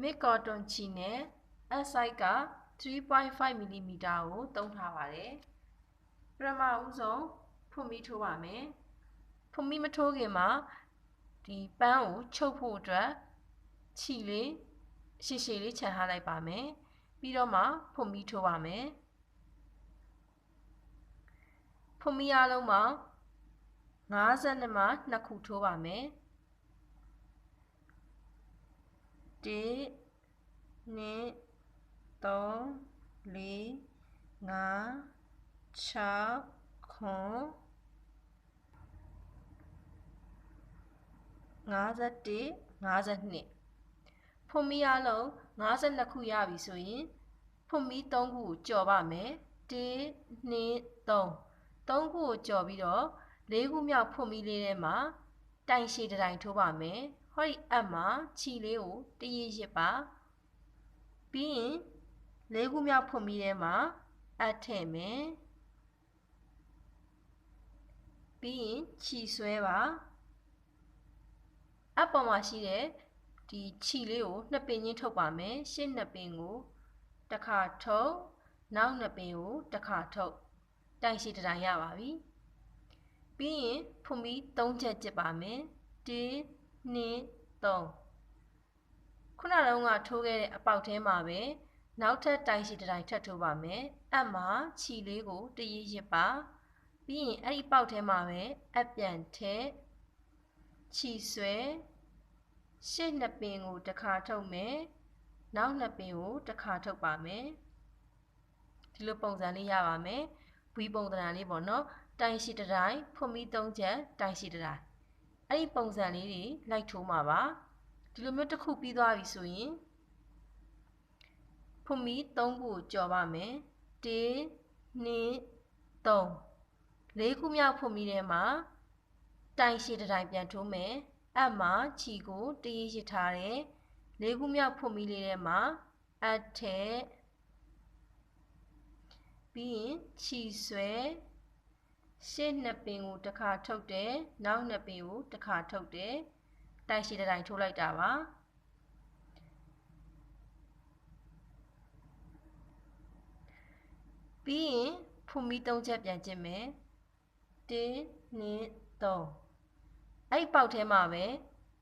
mid cotton ချီနဲ့ S size က3.5 mm ကိုသုံးထားပါတယ်ပထမဦးဆုံးဖွင့်ပြီးထိုးပါမယ်ဖွင့်ပြီးမထိုးခင်မှာဒီပန်းကိုချုပ်ဖို့အတွက်ခြီလေးရှည်ရှည်လေးခြံထားလိုက်ပါမယ်ပြီးတော့မှဖွင့်ပြီးထိုးပါမယ်ဖွင့်ပြီးအားလုံးမှာ52မှာ2ခုထိုးပါမယ် 1 2 3 4 5 6ခွန်51 52ဖွန်မီအလုံး52ခုရပြီဆိုရင်ဖွန်မီ3ခုကိုကြော်ပါမယ်1 2 3 3ခုကိုကြော်ပြီးတော့၄ခုမြောက်ဖွန်မီလေးထဲမှာတိုင်ရှည်တိုင်ထိုးပါမယ် ဟောဒီအပ်မှာခြီလေးကိုတရရစ်ပါပြီးရင်၄ခုမြောက်ဖွန်မီထဲမှာအပ်ထည့်မယ်ပြီးရင်ခြီဆွဲပါအပေါ်မှာရှိတဲ့ဒီခြီလေးကိုနှစ်ပင်ချင်းထုတ်ပါမယ်ရှစ်နှစ်ပင်ကိုတစ်ခါထုတ်နောက်နှစ်ပင်ကိုတစ်ခါထုတ်တိုင်ရှိတိုင်ရပါပြီပြီးရင်ဖွန်ပြီး၃ချက်ကျစ်ပါမယ်1 2 3ခုနတုန်းကထိုးခဲ့တဲ့အပေါက်ထဲမှာပဲနောက်ထပ်တိုင်ရှိတိုင်ထပ်ထိုးပါမယ်အပ်မှာခြီလေးကိုတရရစ်ပါပြီးရင်အဲ့ဒီပေါက်ထဲမှာပဲအပြန်ထဲခြီဆွဲရှေ့နှစ်ပင်ကိုတစ်ခါထုတ်မယ်နောက်နှစ်ပင်ကိုတစ်ခါထုတ်ပါမယ်ဒီလိုပုံစံလေးရပါမယ်ဝီပုံသဏ္ဍာန်လေးပေါ့နော်တိုင်ရှိတတိုင်းဖွမီသုံးချက်တိုင်ရှိတတိုင်း အဲ့ဒီပုံစံလေးတွေလိုက်ထိုးမှာပါဒီလိုမျိုးတစ်ခုပြီးသွားပြီဆိုရင်ဖွမီ၃ခုကိုကြော်ပါမယ်1 2 3လေးခုမြောက်ဖွမီထဲမှာတိုင်ရှိတတိုင်းပြန်ထိုးမယ်အပ်မှာခြီကိုတရရစ်ထားတယ်လေးခုမြောက်ဖွမီလေးထဲမှာအပ်ထဲပြီးရင်ခြီဆွဲ ရှေ့နှစ်ပင်ကိုတစ်ခါထုတ်တယ်နောက်နှစ်ပင်ကိုတစ်ခါထုတ်တယ်တိုင်ရှိတတိုင်းထိုးလိုက်တာပါပြီးရင်ဖူမီ၃ချက်ပြန်ကျင့်မယ်1 2 3အဲ့ပေါက်ထဲမှာပဲ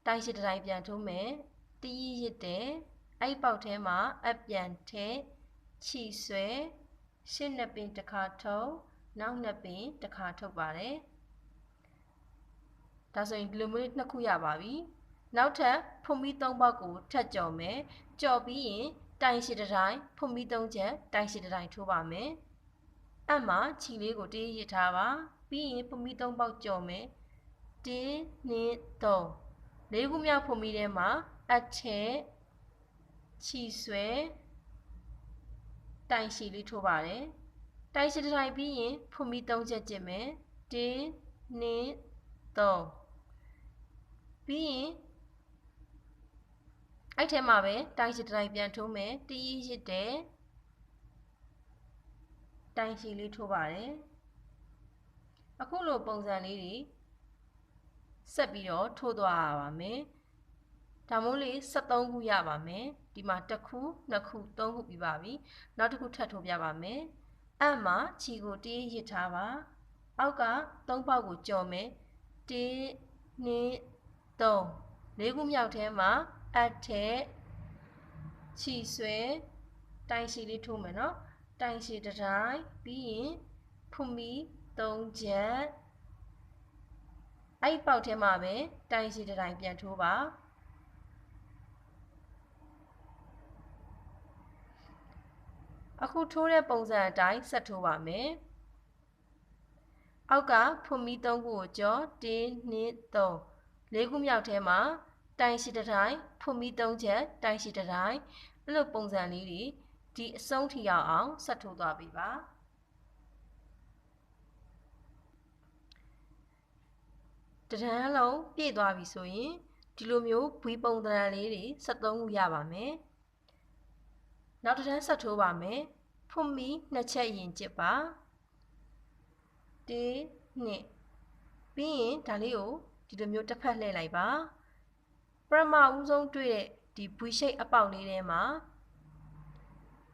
တိုင်ရှိတတိုင်းပြန်ထိုးမယ်တီးရစ်တယ်အဲ့ပေါက်ထဲမှာအပြန်ထဲခြီဆွဲရှစ်နှစ်ပင်တစ်ခါထုတ် နောက်နှစ်ပင်တစ်ခါထုတ်ပါတယ်ဒါဆိုရင်ဒီလိုမျိုးနှစ်ခုရပါပြီနောက်ထပ်ဖုန်မီ၃ပေါက်ကိုထပ်ကြော်မယ်ကြော်ပြီးရင်တိုင်ရှိတတိုင်းဖုန်မီ၃ချက်တိုင်ရှိတတိုင်းထိုးပါမယ်အမှခြီလေးကိုတေးရစ်ထားပါပြီးရင်ဖုန်မီ၃ပေါက်ကြော်မယ်1 2 3လေးခုမြောက်ဖုန်မီထဲမှာအချက်ခြီဆွဲတိုင်ရှိလေးထိုးပါတယ် တိုင်ရှိတိုင်ပြီးရင်ဖုန်မီ၃ချက်ကျင့်မယ်1 2 3ပြီးရင်အဲ့ထဲမှာပဲတိုင်ရှိတိုင်ပြန်ထိုးမယ်တီးရစ်တဲ့တိုင်ရှိလေးထိုးပါတယ်အခုလိုပုံစံလေးတွေဆက်ပြီးတော့ထိုးသွားရပါမယ်ဒါမို့လေ73ခုရပါမယ်ဒီမှာတစ်ခုနှစ်ခုသုံးခုပြီးပါပြီနောက်တစ်ခုထပ်ထိုးပြပါမယ် အံ့မှာခြီကိုတေးရစ်ထားပါအောက်က3ပေါက်ကိုကြော်မယ်1 2 3လေးခုမြောက်ထဲမှာအပ်ထဲခြီဆွဲတိုင်ရှိလေးထိုးမယ်နော်တိုင်ရှိတစ်တိုင်းပြီးရင်ဖုန်မီ3ချက်အဲ့ပေါက်ထဲမှာပဲတိုင်စီတိုင်ပြန်ထိုးပါ အခုထိုးတဲ့ပုံစံအတိုင်းဆက်ထိုးပါမယ်အောက်ကဖွန်မီ၃ခုကိုကြော1 2 3လေးခုမြောက်ထဲမှာတိုင်ရှိတတိုင်းဖွန်မီ၃ချက်တိုင်ရှိတတိုင်းအဲ့လိုပုံစံလေးတွေဒီအဆုံးထိရောက်အောင်ဆက်ထိုးသွားပြီပါတဒန်းလုံးပြည့်သွားပြီဆိုရင်ဒီလိုမျိုးဘွီပုံသဏ္ဍာန်လေးတွေ73ခုရပါမယ် နောက်တဒန်းဆက်ထိုးပါမယ်ဖွင့်ပြီးနှစ်ချက်ရင်ကျစ်ပါ1 2ပြီးရင်ဒါလေးကိုဒီလိုမျိုးတစ်ဖက်လှည့်လိုက်ပါပရမဦးဆုံးတွေ့တဲ့ဒီဘွေရှိတ်အပေါက်လေးထဲမှာ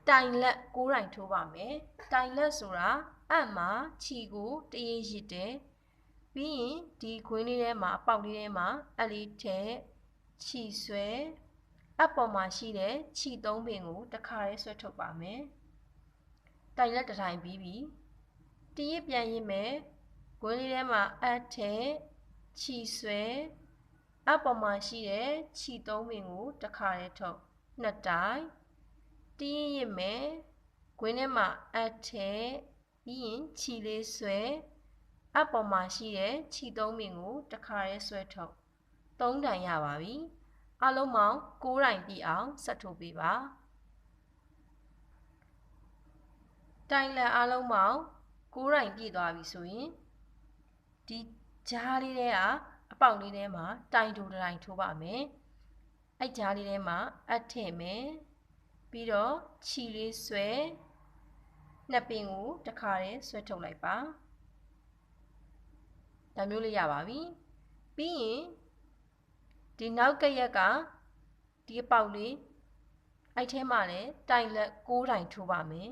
တိုင်လက်ကိုးတိုင်ထိုးပါမယ်တိုင်လက်ဆိုတာအပ်မှာခြီကိုတရေရစ်တယ်ပြီးရင်ဒီခွင်းလေးထဲမှာအပေါက်လေးထဲမှာအလေးထဲခြီဆွဲ အပေါ်မှာရှိတဲ့ခြီသုံးပင်ကိုတစ်ခါလေးဆွဲထုတ်ပါမယ်တိုင်လက်တစ်ထိုင်ပြီးပြီတရစ်ပြန်ရင်းမယ်ခွင်းလေးထဲမှာအပ်ထဲခြီဆွဲအပေါ်မှာရှိတဲ့ခြီသုံးပင်ကိုတစ်ခါလေးထုတ်နှစ်တိုင်တင်းရစ်မယ်ခွင်းထဲမှာအပ်ထဲပြီးရင်ခြီလေးဆွဲအပေါ်မှာရှိတဲ့ခြီသုံးပင်ကိုတစ်ခါလေးဆွဲထုတ်သုံးတိုင်ရပါပြီ အလုံးပေါင်း9တိုင်ပြည့်အောင်ဆက်ထုတ်ပေးပါတိုင်လက်အလုံးပေါင်း9တိုင်ပြည့်သွားပြီဆိုရင်ဒီကြားလေးတွေကအပေါက်လေးထဲမှာတိုင်တူတိုင်ထိုးပါမယ်အဲ့ကြားလေးထဲမှာအထည့်မယ်ပြီးတော့ခြီလေးဆွဲနှစ်ပင်ကိုတစ်ခါတည်းဆွဲထုတ်လိုက်ပါဒါမျိုးလေးရပါပြီပြီးရင် ဒီနောက်ကရက်ကဒီအပေါက်လေးအဲ့ထဲမှာလည်းတိုင်လက်6တိုင်ထိုးပါမယ်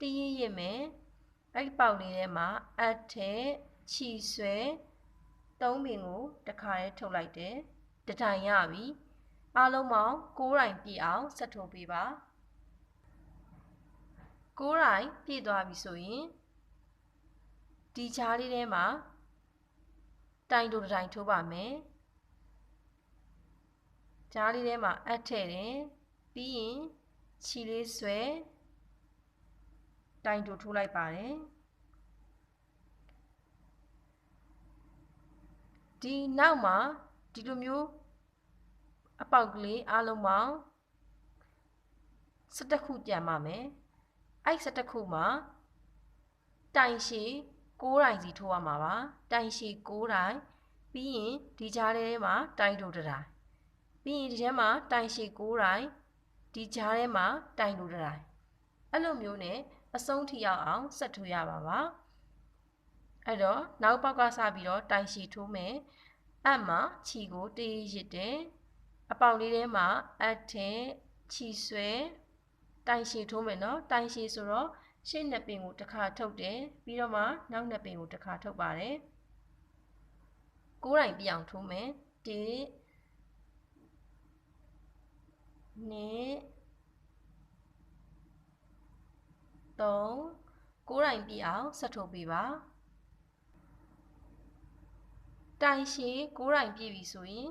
တရရရမယ်အဲ့ပေါက်လေးထဲမှာအထက်ခြီဆွဲသုံးပင်ကိုတစ်ခါရဲထုတ်လိုက်တယ်တတိုင်ရပြီအားလုံးပေါင်း6တိုင်ပြည့်အောင်ဆက်ထိုးပေးပါ6တိုင်ပြည့်သွားပြီဆိုရင်ဒီချားလေးထဲမှာတိုင်တို့တိုင်ထိုးပါမယ် ကြားလေးထဲမှာအပ်ထည့်တယ်ပြီးရင်ခြီလေးဆွဲတိုင်တူထိုးလိုက်ပါတယ်ဒီနောက်မှာဒီလိုမျိုးအပေါက်ကလေးအလုံးပေါင်း17ခုပြန်ပါမယ်အဲ့17ခုမှာတိုင်ရှည်6တိုင်စီထိုးရမှာပါတိုင်ရှည်6တိုင်ပြီးရင်ဒီကြားထဲမှာတိုင်တူတတိုင် ပြီးရင်ဒီထဲမှာတိုင်ရှည်6တိုင်ဒီကြားထဲမှာတိုင်တူတတိုင်အဲ့လိုမျိုးနဲ့အဆုံးထိရောက်အောင်ဆက်ထိုးရပါပါအဲ့တော့နောက်ပေါက်ကစပြီးတော့တိုင်ရှည်ထိုးမယ်အပ်မှာခြီကိုတေးရစ်တယ်အပေါက်လေးထဲမှာအပ်ထဲခြီဆွဲတိုင်ရှည်ထိုးမယ်နော်တိုင်ရှည်ဆိုတော့ရှေ့နှစ်ပင်ကိုတစ်ခါထုတ်တယ်ပြီးတော့မှနောက်နှစ်ပင်ကိုတစ်ခါထုတ်ပါတယ်ကိုးတိုင်ပြအောင်ထိုးမယ်1 2 3 9တိုင်ပြည့်အောင်ဆက်ထုတ်ပေးပါတိုင်ရှည်9တိုင်ပြည့်ပြီဆိုရင်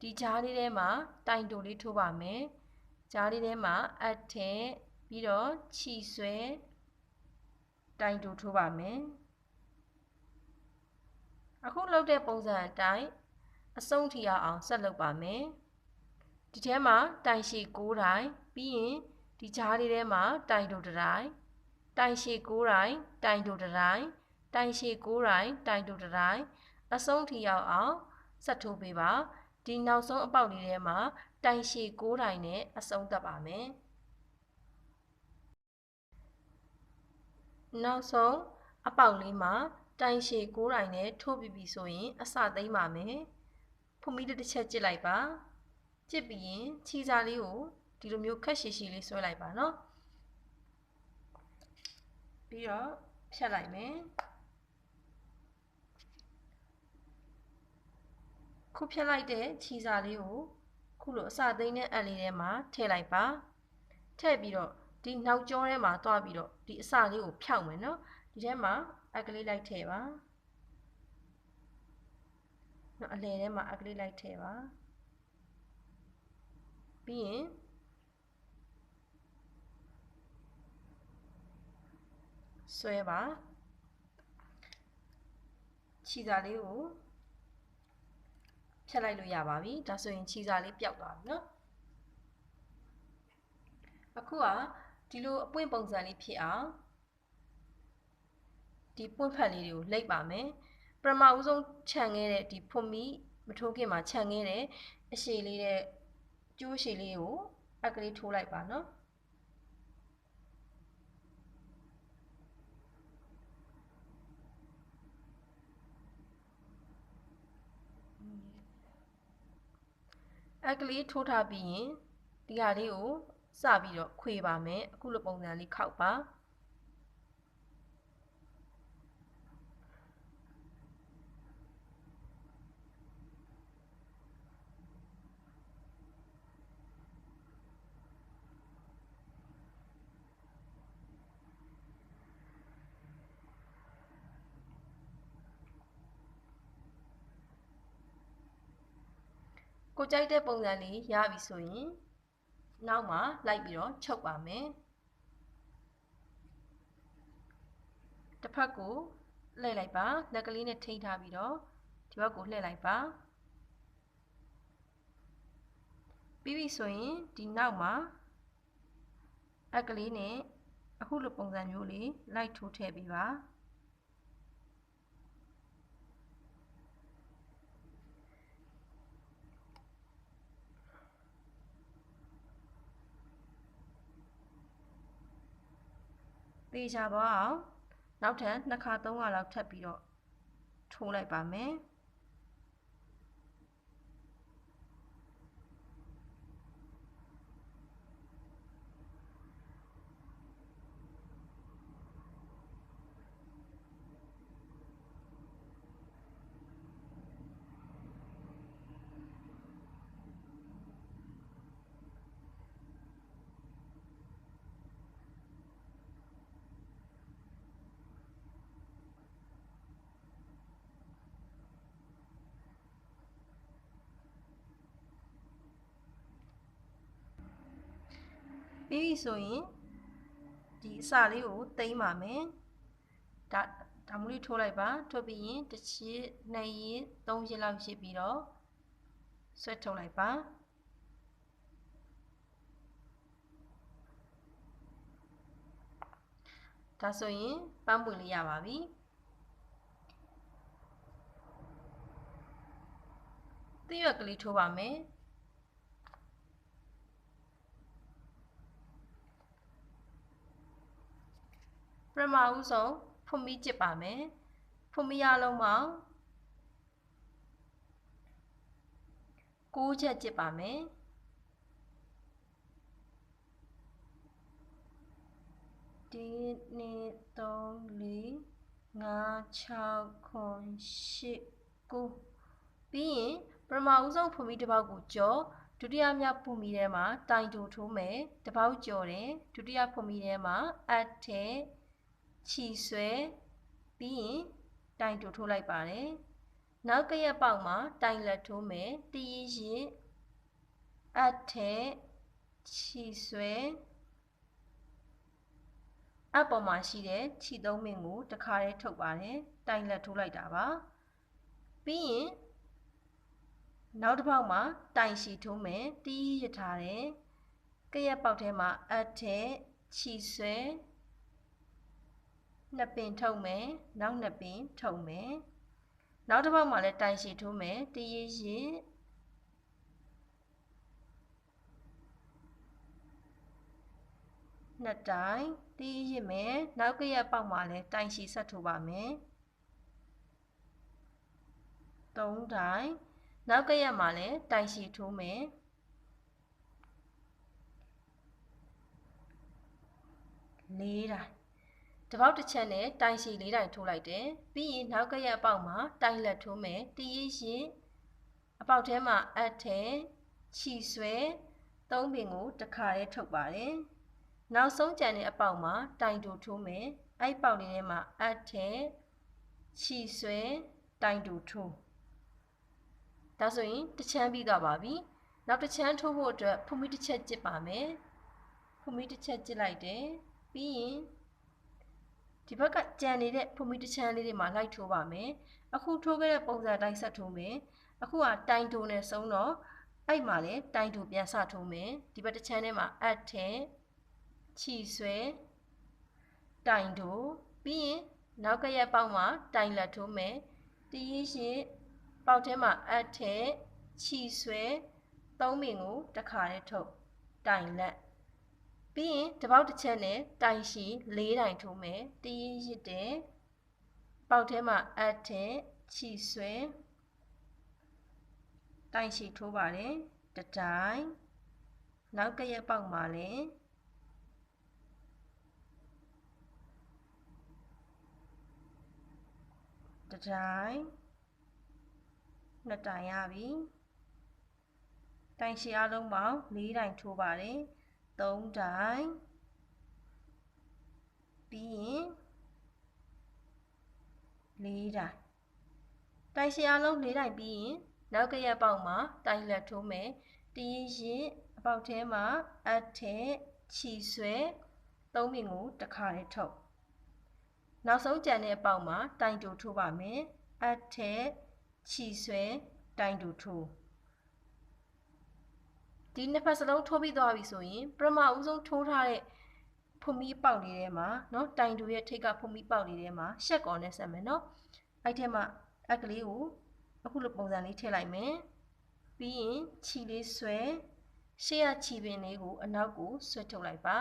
ဒီကြားလေးထဲမှာတိုင်တိုလေးထိုးပါမယ်ကြားလေးထဲမှာအထက်ပြီးတော့ခြီဆွဲတိုင်တိုထိုးပါမယ်အခုလုပ်တဲ့ပုံစံအတိုင်းအဆုံးထိအောင်ဆက်လုပ်ပါမယ် ဒီထဲမှာတိုင်ရှည်9တိုင်ပြီးရင်ဒီကြားလေးထဲမှာတိုင်တိုတတိုင်းတိုင်ရှည်9တိုင်တိုင်တိုတတိုင်းတိုင်ရှည်9တိုင်တိုင်တိုတတိုင်းအဆုံးထိရောက်အောင်ဆက်ထိုးပေးပါဒီနောက်ဆုံးအပေါက်လေးထဲမှာတိုင်ရှည်9တိုင်နဲ့အဆုံးသတ်ပါမယ်နောက်ဆုံးအပေါက်လေးမှာတိုင်ရှည်9တိုင်နဲ့ထိုးပြီးပြီဆိုရင်အစသိမ့်ပါမယ်ဖုန်မီတစ်ချက်ကြစ်လိုက်ပါ ကြစ်ပြီးရင်ခြီစာလေးကိုဒီလိုမျိုးခက်ရှည်ရှည်လေးဆွဲလိုက်ပါနော်ပြီးတော့ဖြတ်လိုက်မယ်ခုဖြတ်လိုက်တဲ့ခြီစာလေးကိုခုလိုအစသိမ်းတဲ့အက်လေးထဲမှာထည့်လိုက်ပါထည့်ပြီးတော့ဒီနောက်ကျောထဲမှာတွားပြီးတော့ဒီအစလေးကိုဖြောက်မယ်နော်ဒီထဲမှာအက်ကလေးလိုက်ထည့်ပါနော်အလယ်ထဲမှာအက်ကလေးလိုက်ထည့်ပါ ပြီးရင်ဆွဲပါခြီစာလေးကိုဖြတ်လိုက်လို့ရပါပြီဒါဆိုရင်ခြီစာလေးပျောက်သွားပြီเนาะအခုကဒီလိုအပွင့်ပုံစံလေးဖြစ်အောင်ဒီပွင့်ဖက်လေးတွေကိုလိပ်ပါမယ်ပထမဦးဆုံးခြံခဲ့တဲ့ဒီဖွန်မီမထိုးခင်မှာခြံခဲ့တဲ့အရှည်လေးတဲ့ ကျိုးရှည်လေးကိုအကလေးထိုးလိုက်ပါနော်အက်ကလေးထိုးထားပြီးရင်ဒီဟာလေးကိုစပြီးတော့ခွေပါမယ်အခုလိုပုံစံလေးခောက်ပါ ကိုကြိုက်တဲ့ပုံစံလေးရပြီဆိုရင်နောက်မှာလိုက်ပြီးတော့ချုပ်ပါမယ်တစ်ဖက်ကိုလှည့်လိုက်ပါလက်ကလေးနဲ့ထိန်းထားပြီးတော့ဒီဘက်ကိုလှည့်လိုက်ပါပြီးပြီဆိုရင်ဒီနောက်မှာအက်ကလေးနဲ့အခုလိုပုံစံမျိုးလေးလိုက်ထိုးထည့်ပြီးပါ သေချာသွားအောင်နောက်ထပ်နှစ်ခါသုံးခါလောက်ထပ်ပြီးတော့ထိုးလိုက်ပါမယ် ပြီးပြီဆိုရင်ဒီအစာလေးကိုသိမ်းပါမယ်ဒါဒါမျိုးလေးထိုးလိုက်ပါထိုးပြီးရင်တစ်ချစ်နှစ်ရင်သုံးရင်လောက်ရစ်ပြီးတော့ဆွဲထုတ်လိုက်ပါဒါဆိုရင်ပန်းပွင့်လေးရပါပြီသရွက်ကလေးထိုးပါမယ် ပထမဦးဆုံးဖွန်မီကြစ်ပါမယ်ဖွန်မီရလုံးပေါင်း6ချက်ကြစ်ပါမယ်ဒီနေ့3 4 5 6 9 10ပြီးရင်ပထမဦးဆုံးဖွန်မီတစ်ပေါက်ကိုကြောဒုတိယမြောက်ဖွန်မီထဲမှာတိုင်တူထိုးမယ်တစ်ပေါက်ကြော်တယ်ဒုတိယဖွန်မီထဲမှာအပ်ထဲ ခြီဆွဲပြီးရင်တိုင်တူထိုးလိုက်ပါတယ်နောက်ကရက်ပေါက်မှာတိုင်လက်ထိုးမယ်တည်ရည်အထဲခြီဆွဲအပေါ်မှာရှိတဲ့ခြီသုံးမင်းကိုတခါတည်းထုတ်ပါတယ်တိုင်လက်ထိုးလိုက်တာပါပြီးရင်နောက်တစ်ပေါက်မှာတိုင်ရှည်ထိုးမယ်တီးရထားတယ်ကရက်ပေါက်ထဲမှာအထဲခြီဆွဲ နှစ်ပင်ထုတ်မယ်နောက်နှစ်ပင်ထုတ်မယ်နောက်တစ်ပေါက်မှာလည်းတိုင်ရှည်ထိုးမယ်တရည်ရည်နှစ်တိုင်တီးရစ်မယ်နောက်ကရက်ပေါက်မှာလည်းတိုင်ရှည်ဆက်ထိုးပါမယ်သုံးတိုင်နောက်ကရက်မှာလည်းတိုင်ရှည်ထိုးမယ်လေးတိုင် တပေါက်တစ်ချက်နဲ့တိုင်ရှည်လေးတိုင်ထိုးလိုက်တယ်ပြီးရင်နောက်ကရက်အပေါက်မှာတိုင်လက်ထိုးမယ်တီးရရင်အပေါက်ထဲမှာအပ်ထဲခြီဆွဲသုံးပင်ကိုတစ်ခါတည်းထုတ်ပါတယ်နောက်ဆုံးကြံတဲ့အပေါက်မှာတိုင်တူထိုးမယ်အဲ့ပေါက်လေးထဲမှာအပ်ထဲခြီဆွဲတိုင်တူထိုးဒါဆိုရင်တစ်ချမ်းပြီးသွားပါပြီနောက်တစ်ချမ်းထိုးဖို့အတွက်ဖုံမီတစ်ချက်ကျစ်ပါမယ်ဖုံမီတစ်ချက်ကျစ်လိုက်တယ်ပြီးရင် ဒီဘက်ကကြံနေတဲ့ဖုံမီတချမ်းလေးတွေမှာလိုက်ထိုးပါမယ်အခုထိုးခဲ့တဲ့ပုံစံတိုင်းဆက်ထိုးမယ်အခုကတိုင်တိုနဲ့ဆုံးတော့အဲ့မှာလည်းတိုင်တိုပြန်စထိုးမယ်ဒီဘက်တချမ်းထဲမှာအပ်ထဲခြီဆွဲတိုင်တိုပြီးရင်နောက်ကရက်ပေါက်မှာတိုင်လက်ထိုးမယ်တည်ရရှိပေါက်ထဲမှာအပ်ထဲခြီဆွဲသုံးပင်ကိုတစ်ခါတည်းထုတ်တိုင်လက် ပြီးရင်တပေါက်တစ်ချက်နဲ့တိုင်ရှိ၄တိုင်ထိုးမယ်တည်ရစ်တယ်ပေါက်ထဲမှာအပ်တဲ့ခြီဆွဲတိုင်ရှိထိုးပါတယ်တစ်တိုင်းနောက်ကရက်ပေါက်မှာလည်းတစ်တိုင်းနှစ်တိုင်ရပြီတိုင်ရှည်အလုံးပေါင်း၄တိုင်ထိုးပါတယ် ၃တိုင်ပြီးရင်၄တိုင်တိုင်ရှည်အလုံး၄တိုင်ပြီးရင်နောက်ကရက်ပေါက်မှာတိုင်လက်ထိုးမယ်တရင်ရင်အပေါက်ထဲမှာအထက်ခြီဆွဲသုံးပင်ကိုတစ်ခါလေးထုတ်နောက်ဆုံးကြံတဲ့အပေါက်မှာတိုင်တူထိုးပါမယ်အထက်ခြီဆွဲတိုင်တူထိုး ဒီနှစ်ဖက်စလုံးထိုးပြီးသွားပြီဆိုရင်ပထမဦးဆုံးထိုးထားတဲ့ဖုံမီပေါက်လေးထဲမှာเนาะတိုင်တူရဲ့ထိတ်ကဖုံမီပေါက်လေးထဲမှာရှက်ကော်နဲ့ဆက်မယ်เนาะအဲ့ထဲမှာအက်ကလေးကိုအခုလိုပုံစံလေးထည့်လိုက်မယ်ပြီးရင်ခြီလေးဆွဲရှေ့ရခြီပင်လေးကိုအနောက်ကိုဆွဲထုတ်လိုက်ပါ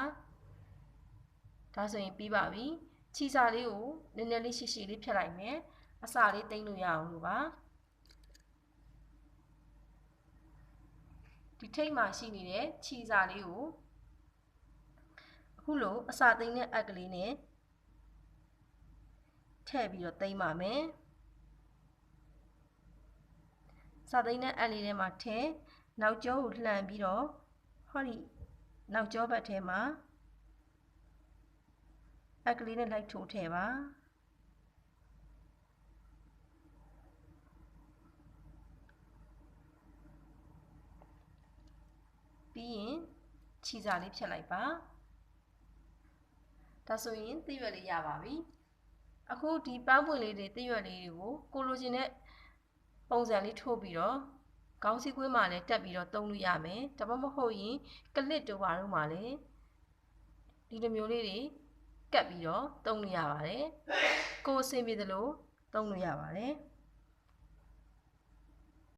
ဒါဆိုရင်ပြီးပါပြီခြီစာလေးကိုနည်းနည်းလေးရှိရှိလေးဖြတ်လိုက်မယ်အစာလေးတိမ့်လို့ရအောင်လို့ပါ ဒီထိတ်မှာရှိနေတဲ့ခြီစာလေးကိုအခုလိုအစာသိမ်းတဲ့အက်ကလေးနဲ့ထည့်ပြီးတော့သိမ်းပါမယ်စာသိမ်းတဲ့အက်လေးထဲမှာထည့်နောက်ကျောကိုလှန်ပြီးတော့ဟောဒီနောက်ကျောဘက်ထဲမှာအက်ကလေးနဲ့လိုက်ထိုးထည့်ပါပြီးရင် ခြီစာလေးဖြတ်လိုက်ပါဒါဆိုရင်သိရွက်လေးရပါပြီအခုဒီပန်းပွင့်လေးတွေသိရွက်လေးတွေကိုကိုလိုချင်တဲ့ပုံစံလေးထိုးပြီးတော့ခေါင်းစည်းကွင်းမှာလည်းတက်ပြီးတော့သုံးလို့ရမယ်ဒါမှမဟုတ်ရင်ကလစ်တို့ဘာတို့မှာလည်းဒီလိုမျိုးလေးတွေကတ်ပြီးတော့သုံးလို့ရပါတယ်ကိုယ်အဆင်ပြေသလိုသုံးလို့ရပါတယ်